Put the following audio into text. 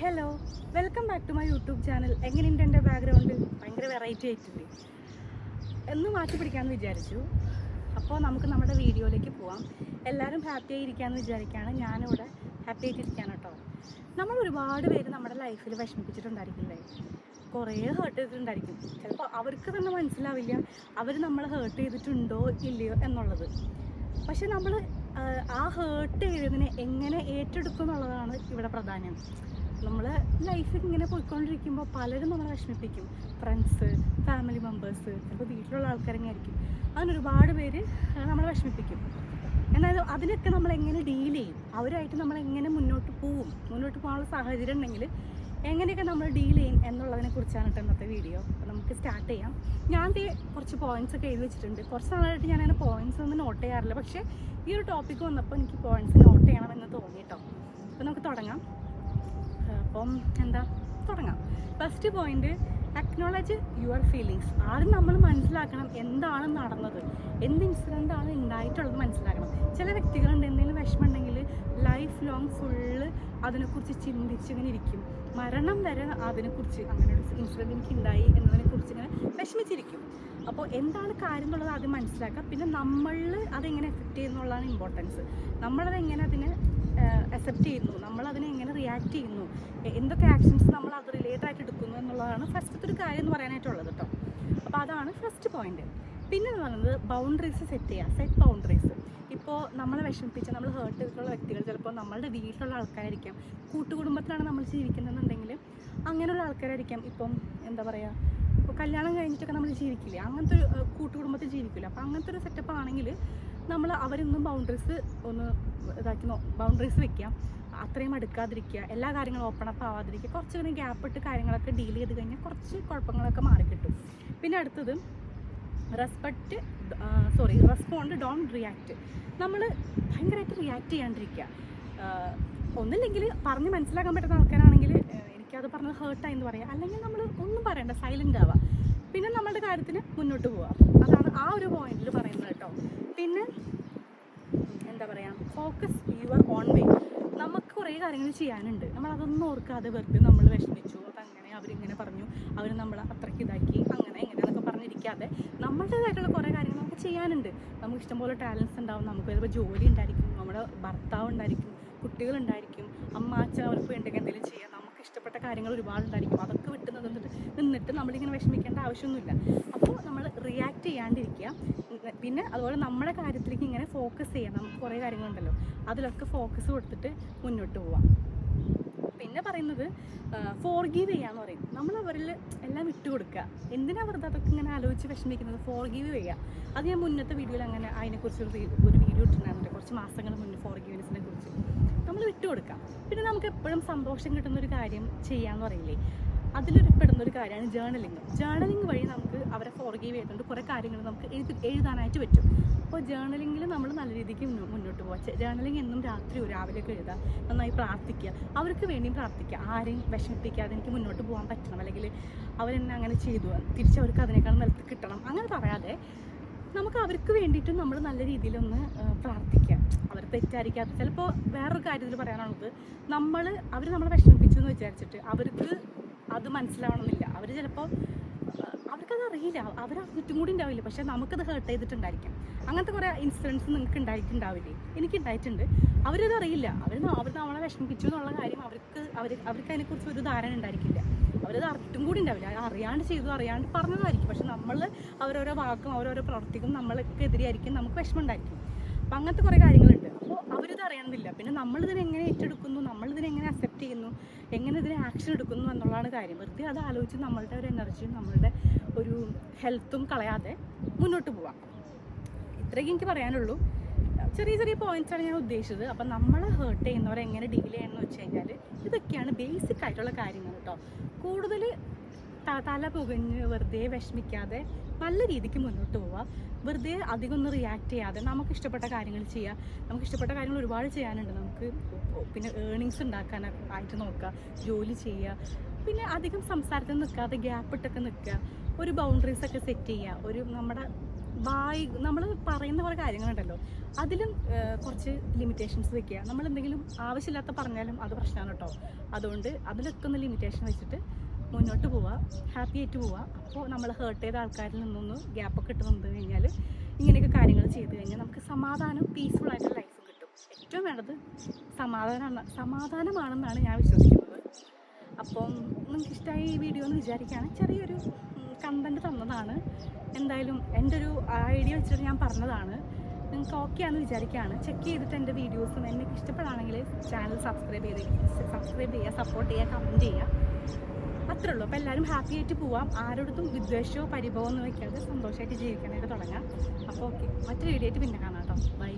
Hello welcome back to my YouTube channel എങ്ങനെയുണ്ട് എന്റെ background ഭയങ്കര വെറൈറ്റി ആയിട്ടുണ്ട് എന്ന് മാറ്റി പിടിക്കാമെന്ന് വിചാരിച്ചു. അപ്പോൾ നമുക്ക് നമ്മുടെ വീഡിയോയിലേക്ക് പോവാം. എല്ലാവരും ഹാപ്പി ആയിരിക്കാമെന്ന് വിചാരിക്കുകയാണ് ഞാനിവിടെ ഹാപ്പി ആയിട്ടിരിക്കുകയാണ് കേട്ടോ. നമ്മൾ ഒരുപാട് പേര് നമ്മുടെ ലൈഫിൽ വിഷമിപ്പിച്ചിട്ടുണ്ടായിരിക്കില്ലേ? കുറേ ഹേർട്ട് ചെയ്തിട്ടുണ്ടായിരിക്കും. ചിലപ്പോൾ അവർക്ക് തന്നെ മനസ്സിലാവില്ല. അവർ നമ്മളെ ഹേർട്ട് ചെയ്തിട്ടുണ്ടോ ഇല്ലയോ എന്നുള്ളത്. പക്ഷെ നമ്മൾ ആ ഹേർട്ട് ചെയ്തതിനെ എങ്ങനെ ഏറ്റെടുക്കും എന്നുള്ളതാണ് ഇവിടെ പ്രധാനം നമ്മൾ ലൈഫ് ഇങ്ങനെ പോയിക്കൊണ്ടിരിക്കുമ്പോൾ പലരും നമ്മളെ വിഷമിപ്പിക്കും. ഫ്രണ്ട്സ് ഫാമിലി മെമ്പേഴ്സ് ചിലപ്പോൾ വീട്ടിലുള്ള ആൾക്കാരെങ്ങനെ ആയിരിക്കും. അങ്ങനെ ഒരുപാട് പേര് നമ്മളെ വിഷമിപ്പിക്കും. എന്നാൽ അതിനൊക്കെ നമ്മൾ എങ്ങനെ ഡീൽ ചെയ്യും? അവരായിട്ട് നമ്മൾ എങ്ങനെ മുന്നോട്ട് പോവും? മുന്നോട്ട് പോകാനുള്ള സാഹചര്യം ഉണ്ടെങ്കിൽ എങ്ങനെയൊക്കെ നമ്മൾ ഡീൽ ചെയ്യും എന്നുള്ളതിനെ കുറിച്ചാണ് കേട്ടോ ഇന്നത്തെ വീഡിയോ അപ്പോൾ നമുക്ക് സ്റ്റാർട്ട് ചെയ്യാം. ഞാൻ കുറച്ച് പോയിന്റ്സ് ഒക്കെ എഴുതി വെച്ചിട്ടുണ്ട്. കുറച്ച് നാളായിട്ട് ഞാൻ അങ്ങനെ പോയിന്റ്സ് ഒന്നും നോട്ട് ചെയ്യാറില്ല. പക്ഷേ ഈ ഒരു ടോപ്പിക്ക് വന്നപ്പോൾ എനിക്ക് പോയിന്റ്സ് നോട്ട് ചെയ്യണമെന്ന് തോന്നി കേട്ടോ. അപ്പോൾ നമുക്ക് തുടങ്ങാം. അപ്പം എന്താ തുടങ്ങാം. First point acknowledge your feelings ആദ്യം നമ്മൾ മനസ്സിലാക്കണം എന്താണ് നടന്നത്. എന്ത് ഇൻസിഡന്റ് ആണ് ഉണ്ടായിട്ടുള്ളത് മനസ്സിലാക്കണം. ചില വ്യക്തികളുണ്ട് എന്തെങ്കിലും വിഷമം ഉണ്ടെങ്കിൽ ലൈഫ് ലോങ് ഫുള്ള് അതിനെക്കുറിച്ച് ചിന്തിച്ച് ഇങ്ങനെ ഇരിക്കും. മരണം വരെ അതിനെക്കുറിച്ച് അങ്ങനെ ഒരു ഇൻസിഡന്റ് എനിക്ക് ഉണ്ടായി എന്നതിനെക്കുറിച്ച് ഇങ്ങനെ വിഷമിച്ചിരിക്കും. അപ്പോൾ എന്താണ് കാര്യം എന്നുള്ളത് ആദ്യം മനസ്സിലാക്കുക. പിന്നെ നമ്മളിൽ അതെങ്ങനെ എഫക്റ്റ് ചെയ്യുന്നുള്ളതാണ് ഇമ്പോർട്ടൻസ് നമ്മളതെങ്ങനെ അതിനെ അക്സെപ്റ്റ് ചെയ്യുന്നു. നമ്മൾ അതിനെ എങ്ങനെ റിയാക്ട് ചെയ്യുന്നു? എന്തൊക്കെ ആക്ഷൻസ് നമ്മൾ അത് റിലേറ്റഡ് ആയിട്ട് എടുക്കുന്നു എന്നുള്ളതാണ് ഫസ്റ്റത്തെ ഒരു കാര്യം എന്ന് പറയാനായിട്ടുള്ളത് കേട്ടോ അപ്പോൾ അതാണ് ഫസ്റ്റ് പോയിന്റ് പിന്നെ എന്ന് പറയുന്നത് ബൗണ്ടറീസ് സെറ്റ് ചെയ്യുക സെറ്റ് ബൗണ്ടറീസ് ഇപ്പോൾ നമ്മളെ വിഷമിപ്പിച്ച നമ്മൾ ഹേർട്ട് ചെയ്തിട്ടുള്ള വ്യക്തികൾ ചിലപ്പോൾ നമ്മളുടെ വീട്ടിലുള്ള ആൾക്കാരായിരിക്കാം. കൂട്ടുകുടുംബത്തിലാണ് നമ്മൾ ജീവിക്കുന്നതെന്നുണ്ടെങ്കിൽ അങ്ങനെയുള്ള ആൾക്കാരായിരിക്കാം. ഇപ്പം എന്താ പറയുക ഇപ്പോൾ കല്യാണം കഴിഞ്ഞിട്ടൊക്കെ നമ്മൾ ജീവിക്കില്ലേ? അങ്ങനത്തെ ഒരു കൂട്ടുകുടുംബത്തിൽ ജീവിക്കില്ല അപ്പോൾ അങ്ങനത്തെ ഒരു സെറ്റപ്പ് ആണെങ്കിൽ നമ്മൾ അവരൊന്നും ബൗണ്ടറീസ് ഒന്ന് ഇതാക്കി ബൗണ്ടറീസ് വെക്കാം അത്രയും അടുക്കാതിരിക്കുക. എല്ലാ കാര്യങ്ങളും ഓപ്പൺ അപ്പ് ആവാതിരിക്കുക. കുറച്ച് ഇങ്ങനെ ഗ്യാപ്പ് ഇട്ട് കാര്യങ്ങളൊക്കെ ഡീൽ ചെയ്ത് കഴിഞ്ഞാൽ കുറച്ച് കുഴപ്പങ്ങളൊക്കെ മാറിക്കിട്ടും പിന്നെ അടുത്തത് respect sorry respond don't react നമ്മൾ ഭയങ്കരമായിട്ട് റിയാക്ട് ചെയ്യാണ്ടിരിക്കുക. ഒന്നില്ലെങ്കിൽ പറഞ്ഞ് മനസ്സിലാക്കാൻ പറ്റുന്ന ആൾക്കാരാണെങ്കിൽ എനിക്കത് പറഞ്ഞത് ഹേർട്ടായി എന്ന് പറയാം. അല്ലെങ്കിൽ നമ്മൾ ഒന്നും പറയണ്ട സൈലന്റ് ആവുക പിന്നെ നമ്മളുടെ കാര്യത്തിന് മുന്നോട്ട് പോവുക അതാണ് ആ ഒരു പോയിന്റിൽ പറയുന്നത് കേട്ടോ. പിന്നെ എന്താ പറയുക ഫോക്കസ് യുവർ ഓൺ വേ നമുക്ക് കുറേ കാര്യങ്ങൾ ചെയ്യാനുണ്ട്. നമ്മൾ അതൊന്നും ഓർക്കാതെ വെറുതെ നമ്മൾ വിഷമിച്ചു. അത് അങ്ങനെ അവരിങ്ങനെ പറഞ്ഞു. അവർ നമ്മൾ അത്രയ്ക്ക് ഇതാക്കി. അങ്ങനെ ഇങ്ങനെയൊക്കെ പറഞ്ഞിരിക്കാതെ നമ്മളുടേതായിട്ടുള്ള കുറേ കാര്യങ്ങൾ നമുക്ക് ചെയ്യാനുണ്ട്. നമുക്ക് ഇഷ്ടംപോലെ ടാലൻസ് ഉണ്ടാവും. നമുക്ക് ചിലപ്പോൾ ജോലി ഉണ്ടായിരിക്കും. നമ്മുടെ ഭർത്താവ് ഉണ്ടായിരിക്കും. കുട്ടികളുണ്ടായിരിക്കും അമ്മ അച്ഛൻ അവർക്ക് വേണ്ടി എന്തെങ്കിലും ചെയ്യാം. ഇഷ്ടപ്പെട്ട കാര്യങ്ങൾ ഒരുപാടുണ്ടായിരിക്കും. അതൊക്കെ വിട്ട് നിന്നിട്ട് നിന്നിട്ട് നമ്മളിങ്ങനെ വിഷമിക്കേണ്ട ആവശ്യമൊന്നുമില്ല. അപ്പോൾ നമ്മൾ റിയാക്ട് ചെയ്യാണ്ടിരിക്കുക. പിന്നെ അതുപോലെ നമ്മുടെ കാര്യത്തിലേക്ക് ഇങ്ങനെ ഫോക്കസ് ചെയ്യാം നമുക്ക് കുറേ കാര്യങ്ങളുണ്ടല്ലോ. അതിലൊക്കെ ഫോക്കസ് കൊടുത്തിട്ട് മുന്നോട്ട് പോവാം. പിന്നെ പറയുന്നത് ഫോർഗീവ് ചെയ്യാന്ന് പറയും. നമ്മൾ അവരിൽ എല്ലാം വിട്ടുകൊടുക്കുക. എന്തിനാ വെറുതെ അതൊക്കെ ഇങ്ങനെ ആലോചിച്ച് വിഷമിക്കുന്നത്? ഫോർഗീവ് ചെയ്യുക അത് ഞാൻ മുന്നത്തെ വീഡിയോയിൽ അങ്ങനെ അതിനെക്കുറിച്ച് ഒരു വീഡിയോ ഇട്ടിട്ടുണ്ടായിരുന്നു. കുറച്ച് മാസങ്ങൾ മുന്നേ ഫോർഗീവ്നെസ്സിനെ കുറിച്ച്. നമ്മൾ വിട്ടുകൊടുക്കാം പിന്നെ നമുക്ക് എപ്പോഴും സന്തോഷം കിട്ടുന്ന ഒരു കാര്യം ചെയ്യാന്ന് പറയില്ലേ? അതിലൊരു പെടുന്ന ഒരു കാര്യമാണ് ജേണലിങ് ജേണലിങ് വഴി നമുക്ക് അവരെ ഫോർഗീവ് ചെയ്തുകൊണ്ട് കുറേ കാര്യങ്ങൾ നമുക്ക് എഴുതി എഴുതാനായിട്ട് പറ്റും. അപ്പോൾ ജേണലിങ്ങിൽ നമ്മൾ നല്ല രീതിക്ക് മുന്നോട്ട് പോകാം ജേണലിങ് എന്നും രാത്രി രാവിലെയൊക്കെ എഴുതുക നന്നായി പ്രാർത്ഥിക്കുക അവർക്ക് വേണ്ടിയും പ്രാർത്ഥിക്കുക ആരെയും വിഷമിപ്പിക്കാതെ എനിക്ക് മുന്നോട്ട് പോകാൻ പറ്റണം. അല്ലെങ്കിൽ അവരെന്നെ അങ്ങനെ ചെയ്തു. തിരിച്ച് അവർക്ക് അതിനേക്കാൾ നിലത്ത് കിട്ടണം. അങ്ങനെ പറയാതെ നമുക്ക് അവർക്ക് വേണ്ടിയിട്ടും നമ്മൾ നല്ല രീതിയിലൊന്ന് പ്രാർത്ഥിക്കാം. അവർ തെറ്റായിരിക്കാത്ത ചിലപ്പോൾ വേറൊരു കാര്യത്തിൽ പറയാനുള്ളത് നമ്മൾ അവർ നമ്മളെ വിഷമിപ്പിച്ചു എന്ന് വിചാരിച്ചിട്ട് അവർക്ക് അത് മനസ്സിലാവണമെന്നില്ല. അവർ ചിലപ്പോൾ അവർക്കത് അറിയില്ല. അവർ ചുറ്റും കൂടി ഉണ്ടാവില്ല? പക്ഷെ നമുക്കത് ഹേർട്ട് ചെയ്തിട്ടുണ്ടായിരിക്കും. അങ്ങനത്തെ കുറേ ഇൻസിഡൻസ് നിങ്ങൾക്ക് ഉണ്ടായിട്ടുണ്ടാവില്ലേ? എനിക്ക് ഉണ്ടായിട്ടുണ്ട്. അവരത് അറിയില്ല. അവർ അവർ നമ്മളെ വിഷമിപ്പിച്ചു എന്നുള്ള കാര്യം അവർക്ക് അവർ അവർക്ക് അതിനെക്കുറിച്ച് ഒരു ധാരണ ഉണ്ടായിരിക്കില്ല. അവരത് അറിഞ്ഞിട്ടും കൂടി ഉണ്ടാവില്ല. അറിയാണ്ട് ചെയ്തു അറിയാണ്ട് പറഞ്ഞതായിരിക്കും. പക്ഷെ നമ്മൾ അവരോരോ വാക്കും അവരോരോ പ്രവർത്തിക്കും നമ്മൾക്ക് എതിരെയായിരിക്കും നമുക്ക് വിഷമം ഉണ്ടായിരിക്കും. അപ്പം അങ്ങനത്തെ കുറേ കാര്യങ്ങളുണ്ട്. അപ്പോൾ അവരിത് അറിയണമെന്നില്ല പിന്നെ നമ്മളിതിനെ എങ്ങനെ ഏറ്റെടുക്കുന്നു? നമ്മളിതിനെ എങ്ങനെ അക്സെപ്റ്റ് ചെയ്യുന്നു? എങ്ങനെ ഇതിനെ ആക്ഷൻ എടുക്കുന്നു എന്നുള്ളതാണ് കാര്യം. വെറുതെ അത് ആലോചിച്ച് നമ്മളുടെ ഒരു എനർജിയും നമ്മളുടെ ഒരു ഹെൽത്തും കളയാതെ മുന്നോട്ട് പോവാം. ഇത്രയൊക്കെ എനിക്ക് പറയാനുള്ളൂ. ചെറിയ ചെറിയ പോയിന്റ്സാണ് ഞാൻ ഉദ്ദേശിച്ചത്. അപ്പം നമ്മളെ ഹേർട്ട് ചെയ്യുന്നവരെ എങ്ങനെ ഡീൽ ചെയ്യണമെന്ന് വെച്ച് കഴിഞ്ഞാൽ ഇതൊക്കെയാണ് ബേസിക് ആയിട്ടുള്ള കാര്യങ്ങൾ കേട്ടോ. കൂടുതൽ തല പുകഞ്ഞ് വെറുതെ വിഷമിക്കാതെ നല്ല രീതിക്ക് മുന്നോട്ട് പോവുക. വെറുതെ അധികം ഒന്നും റിയാക്ട് ചെയ്യാതെ നമുക്ക് ഇഷ്ടപ്പെട്ട കാര്യങ്ങൾ ചെയ്യുക നമുക്ക് ഇഷ്ടപ്പെട്ട കാര്യങ്ങൾ ഒരുപാട് ചെയ്യാനുണ്ട്. നമുക്ക് പിന്നെ ഏണിങ്സ് ഉണ്ടാക്കാൻ ആയിട്ട് നോക്കുക ജോലി ചെയ്യുക. പിന്നെ അധികം സംസാരത്തിൽ നിൽക്കാതെ ഗ്യാപ്പ് ഇട്ടൊക്കെ നിൽക്കുക. ഒരു ബൗണ്ടറീസ് ഒക്കെ സെറ്റ് ചെയ്യുക. ഒരു നമ്മുടെ വായി നമ്മൾ പറയുന്ന കുറേ കാര്യങ്ങളുണ്ടല്ലോ. അതിലും കുറച്ച് ലിമിറ്റേഷൻസ് വെക്കുക. നമ്മൾ എന്തെങ്കിലും ആവശ്യമില്ലാത്ത പറഞ്ഞാലും അത് പ്രശ്നമാണ് കേട്ടോ. അതുകൊണ്ട് അതിലൊക്കെ ഒന്ന് ലിമിറ്റേഷൻ വെച്ചിട്ട് മുന്നോട്ട് പോവുക ഹാപ്പി ആയിട്ട് പോവുക അപ്പോൾ നമ്മൾ ഹേർട്ട് ചെയ്ത ആൾക്കാരിൽ നിന്നൊന്ന് ഗ്യാപ്പൊക്കെ ഇട്ട് നിന്ന് കഴിഞ്ഞാൽ ഇങ്ങനെയൊക്കെ കാര്യങ്ങൾ ചെയ്ത് കഴിഞ്ഞാൽ നമുക്ക് സമാധാനം പീസ്ഫുൾ ആയിട്ടുള്ള ലൈഫ് കിട്ടും. ഏറ്റവും വേണ്ടത് സമാധാനമാണ് സമാധാനമാണെന്നാണ് ഞാൻ വിശ്വസിക്കുന്നത്. അപ്പം നിങ്ങൾക്ക് ഇഷ്ടമായി ഈ വീഡിയോ എന്ന് വിചാരിക്കുകയാണ് ചെറിയൊരു കണ്ടന്റ് തന്നതാണ്. എന്തായാലും എന്റെ ഒരു ഐഡിയ വെച്ചിട്ട് ഞാൻ പറഞ്ഞതാണ്. നിങ്ങൾക്ക് ഓക്കെ ആണെന്ന് വിചാരിക്കുകയാണ് ചെക്ക് ചെയ്തിട്ട് എന്റെ വീഡിയോസും എന്നെ ഇഷ്ടപ്പെടുകയാണെങ്കിൽ ചാനൽ സബ്സ്ക്രൈബ് ചെയ്ത് സബ്സ്ക്രൈബ് ചെയ്യുക സപ്പോർട്ട് ചെയ്യുക കമന്റ് ചെയ്യുക അത്രേ ഉള്ളൂ അപ്പോൾ എല്ലാവരും ഹാപ്പി ആയിട്ട് പോവാം. ആരോടത്തും വിദ്വേഷമോ പരിഭവമോ ഒന്നും വയ്ക്കാതെ സന്തോഷമായിട്ട് ജീവിക്കാനായിട്ട് തുടങ്ങാം. അപ്പോൾ ഓക്കെ മറ്റൊരു വീഡിയോ ആയിട്ട് പിന്നെ കാണാം കേട്ടോ. ബൈ